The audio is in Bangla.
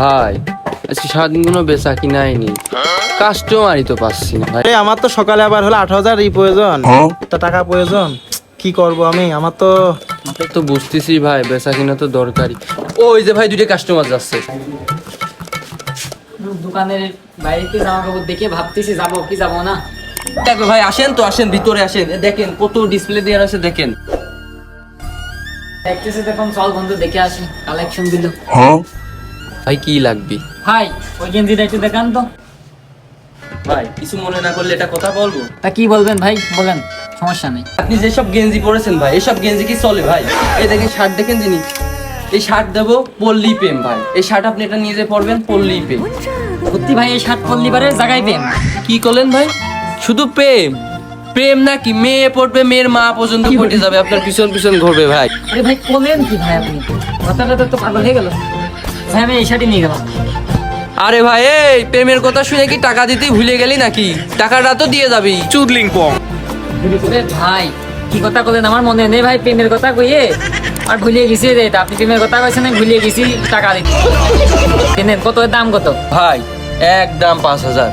ভাই আজকে সারাদিন কোনো বেচা কিনাই নেই কাস্টমারই তো পাচ্ছি না ভাই। আরে আমার তো সকালে আবার হলো আট হাজার এই প্রয়োজন। তা টাকা প্রয়োজন কি করব আমি? আমার তো আমি তো বুঝতেছি ভাই বেচা কিনা তো দরকারি ও ওই যে ভাই দুইটা কাস্টমার যাচ্ছে। দোকানের বাইরে জামা কাপড় দেখে ভাবতেছি যাব কি যাব না? দেখো ভাই আসেন তো আসেন ভিতরে আসেন। এ দেখেন কত ডিসপ্লে দেওয়ার আছে দেখেন। দেখতেছি তখন চল বন্ধু দেখে আসি। কালেকশন দিল। ভাই কি লাগবে? ভাই ওই গেঞ্জিটা একটু দেখান তো। ভাই কিছু মনে না করলে এটা কথা বলব? তা কি বলবেন ভাই? বলেন সমস্যা নেই। আপনি যেসব গেঞ্জি পরেছেন ভাই এসব গেঞ্জি কি চলে ভাই? এই দেখেন শার্ট দেখেন জিনিস এই শার্ট দেবো পল্লী প্রেম ভাই। এই শার্ট আপনি এটা নিয়ে যে পরবেন পল্লী প্রেম। সত্যি ভাই এই শার্ট পরলি পারে জায়গায় পেন কি করলেন ভাই? শুধু প্রেম। প্রেম নাকি মেয়ে পড়বে মেয়ের মা পর্যন্ত পড়ে যাবে আপনার পিছন পিছন ঘুরবে ভাই। আরে ভাই বলেন কি ভাই আপনি? কথাটা তো পাগল হয়ে গেল। ভাই আমি এই শার্টই নিয়ে গেলাম। আরে ভাই এই প্রেমের কথা শুনে কি টাকা দিতে ভুলে গেলি নাকি? টাকাটা তো দিয়ে যাবি। চুদলিং পং। ভাই কি কথা বলেন আমার মনে নেই ভাই প্রেমের কথা কইয়ে। আর ভুলিয়ে গেছি রে আপনি প্রেমের কথা কইছেন আমি ভুলিয়ে গেছি টাকা দিতে। কেনেন কত এর দাম কত? ভাই একদম পাঁচ হাজার।